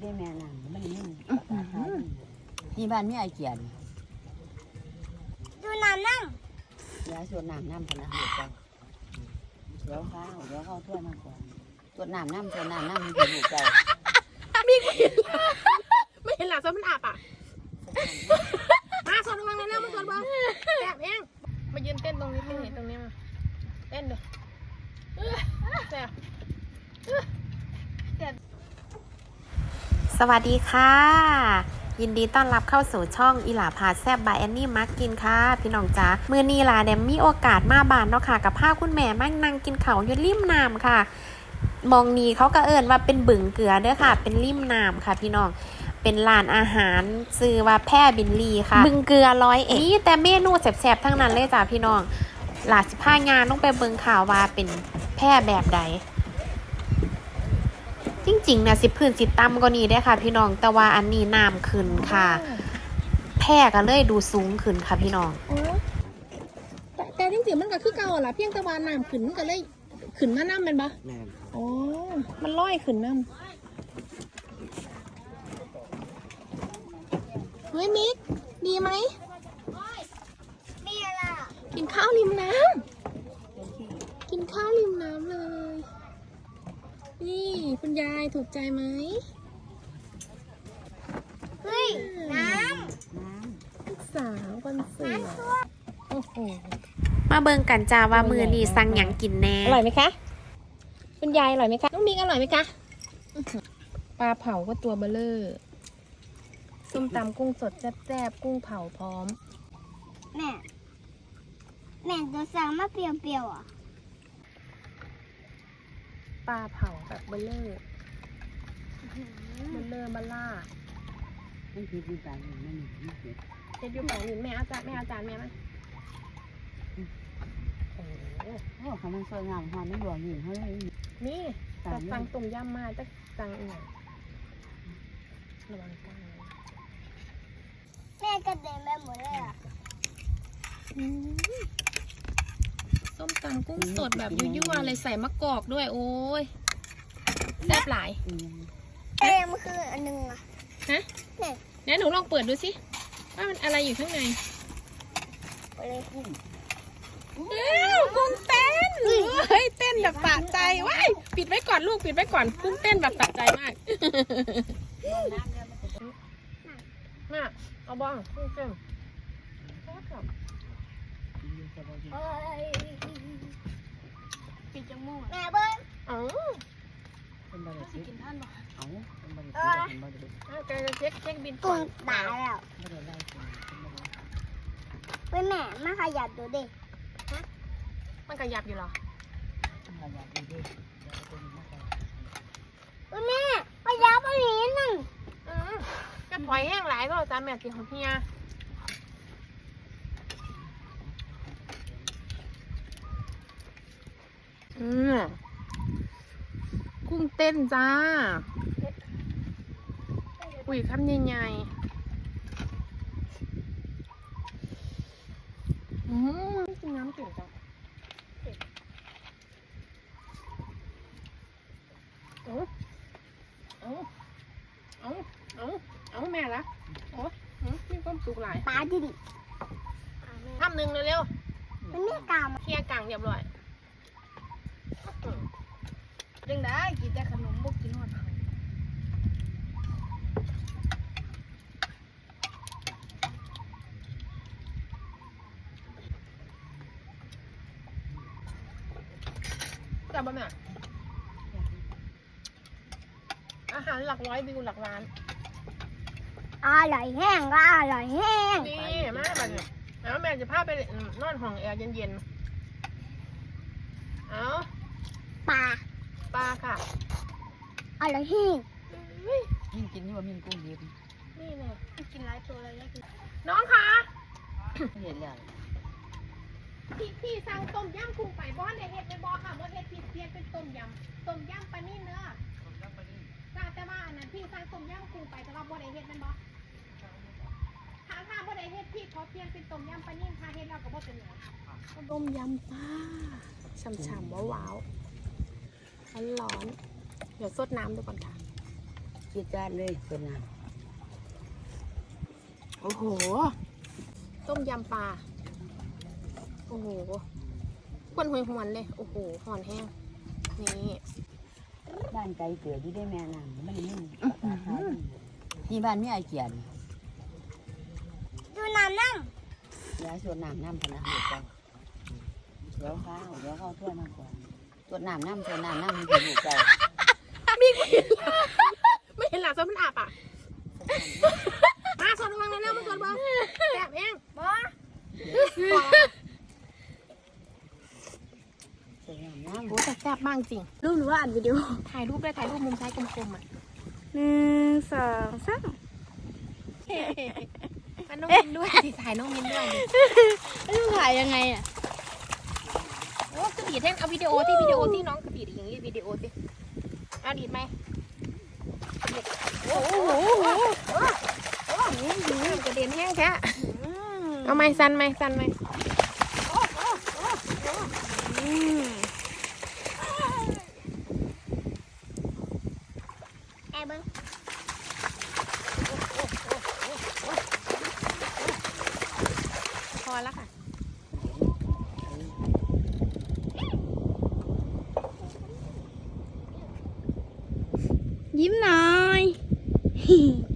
อยู่ได้แม่นั่งมันนี่นี่บ้านมีไอเกียนดูน้ำนั่งเดี๋ยวสวดน้ำน้ำพนักเด็กก่อนเดี๋ยวข้าวเดี๋ยวเข้าถ้วยมาก่อนสวดน้ำน้ำสวดน้ำน้ำมันจะอยู่ใจไม่เห็นหลังซ้อนมันอาบอะมาสอนระวังนะแล้วมาสอนบ้างแอบเองมายืนเต้นตรงนี้เต้นนี่ตรงนี้มาเต้นดูแซ่บ สวัสดีค่ะ ยินดีต้อนรับเข้าสู่ช่องอีหลาพาแซบบายแอนนี่มักกินค่ะ พี่น้องจ๋ามือนีหลาเนี่ยมีโอกาสมาบ้านเนาะค่ะ กับพาคุณแม่มานั่งกินเขาวอยู่ริมน้ำค่ะ มองนีเขาก็เอินว่าเป็นบึงเกลือเด้อค่ะ เป็นริมน้ำค่ะ พี่น้องเป็นร้านอาหารซื้อว่าแพร่บินลีค่ะบึงเกลือร้อยเอ็ดนี่แต่เมนูแสบๆทั้งนั้นเลยจ้ะพี่น้องหลาสิพางานต้องไปเบิงข่าวว่าเป็นแพร่แบบใด จริงๆเนี่ยสิพื้นสิต่ำก็นี้ได้อค่ะ พี่น้องแต่ว่าอันนี้น้ำขึ้นค่ะ แพร่ก็เลยดูสูงขึ้นค่ะพี่น้องโอ้แต่แต่จริงๆมันก็คือเก่าล่ะเพียงแต่ว่าน้ำขึ้นมันก็เลยขึ้นมาน้ำเป็นปะแม่อ๋อมันลอยขึ้นน้ำเฮ้ยมิกดีไหมนี่อะไรกินข้าวริมน้ำกินข้าวริมน้ำเลยนี่ คุณยายถูกใจไหมเฮ้ย น้น้ลูกสาวคนสวยโอ้โห มาเบิงกันจ้าว่ามือนี้สั่งหยังกินแน่ อร่อยไหมคะ คุณยายอร่อยไหมคะ น้องมิกอร่อยไหมคะอื้อหือปลาเผาก็ตัวเบลเลอร์ส้มตำกุ้งสดแซ่บๆ กุ้งเผาพร้อมำแม่ แม่จะสั่งมาเปรี้ยวๆอะ ปลาเผาแบบเบลเลอร์เบลเลอร์บัลล่าำมันคือดีใจอยู่นั่นนี่มันเจ็บเจ็ดยูแผงหนึ่งแม่เอาจานแม่เอาจานแม่ไหมโอ้โหโอ้เขามันสวยงามความไม่หลวงหินเขาเลยนี่ตาจะมสั่นี่งต้มยำมาจะสั่งอีกอย่างระวังกันแม่กระเด็นไปหมดเลยอะ ส้มตำกุ้งสดแบบยั่วๆเลยใส่มะกอกด้วยโอ้ยแซ่บหลายอืมเอ้มันคืออันหนึงอะฮะเนี่ยเนี่ยวหนูลองเปิดดูสิว่ามันอะไรอยู่ข้างในไปเลยอ้าวกุ้งเต้นเฮ้ยเต้นแบบสะใจว้ายปิดไว้ก่อนลูกปิดไว้ก่อนกุ้งเต้นแบบสะใจมากแม่เอาบ้างกุ้งเต้นแซ่บแบบเอ้ย ปิดจมูกแม่เบิ้งอ๋อเป็นบริสุทธิ์เอาเป็นบริสุทเอ้ยธิ์เป็นบริสุทธิ์แกจะเช็คเช็คบินก่กุ้องนตายแล้วไม่ได้ไล่กินเป็นบริสุทธิ์เฮ้ยแม่มาขยับดูดิมันขยับอยู่เหรอต้องระวังดีด้วยเดี๋ยวเป็นมากกว่าเฮ้ยแม่ขยับไปนิดนึงอืมจะปล่อยแห้งหลายก็เราจานแม่กินของเฮียอืม กุ้งเต้นจ้า อุ้ยคำใหญ่ๆอืมกินน้ำเก่งจังเอาเอาเอาเอาเอาแม่ละโอ้หืมมีความสุขหลายตาดิดิคำหนึ่งเร็วมันไม่กล้ามาๆเคลียร์กลางเรียบร้อย ดึงได้กินแต่ขนมบุกกินหอดเขาจับบ่แม่อาหารหลักร้อยวิวหลักล้านอร่อยแห้งก็อร่อยแห้งนี่มาแบบนี้แล้วแม่จะพาไปนอนห้องแอร์เย็นๆ เอาปลา ปลาค่ะอร่อยแห้งอุ๊ยยิ่งกินยิ่งว่ามีกุ้งดิบนี่แน่กินหลายตัวเลยแล้วกินน้องคะเห็นแล้วพี่พี่สั่งต้มยำกุ้งไปบ้านในเฮ็ดในบ่อค่ะว่าเฮ็ดผิดเพี้ยนเป็นต้มยำต้มยำปลานิ่มเนื้อจ้าแต่ว่าอันนั้นพี่สั่งต้มยำกุ้งไปแต่ว่าบ่ได้เฮ็ดแมันบ่ถ้าถ้าบ่ได้เฮ็ดพี่ขอเปลี่ยนเป็นต้มยำปลานิ่มถ้าเฮ็ดแล้วก็บ่เป็นหยังต้มยำปลาฉ่ำๆว้าวๆ ร้อนๆเดี๋ยวสดน้ำดูก่อนค่ะเจคิดจานเลยส่วนน้โอ้โห ต้มยำปลา โอ้โหควนหวยหวนเลย โอ้โหหอนแห้ง นี่ำบ้านไกลเกิดที่ได้แม่น้ำมันนี่นี่บ้านไม่ไอเกียนดูน้ำนั่งเดี๋ยวส่วนน้ำน้ำพนักเด็กจังเดี๋ยวข้าวเดี๋ยวข้าวถ้วยมากกว่า ส่วนน้ำน้ำส่วนน้ำน้ำมันอยู่ใจไม่เห็นหลักซะมันอาบอะมาสอนวังแล้วมาสอนวังแบบเองบอส่วนน้ำน้ำโอ้แต่แซ่บมากจริง รูปหรือว่าอัดวิดีโอ ถ่ายรูปได้ถ่ายรูปมุมซ้ายกลมๆอะหนึ่งสองสามมันน้องมินด้วยสิถ่ายน้องมินด้วยดิแล้วถ่ายยังไงอะโอ้กระดีดแท่งเอาวิดีโอที่วิดีโอที่น้องกระดีดอย่างนี้วิดีโอสิเอาดีดไหมดีดโอ้โหโอ้โหกระเด็นแห้งแค่เอาไหมสั้นไหมสั้นไหม Hee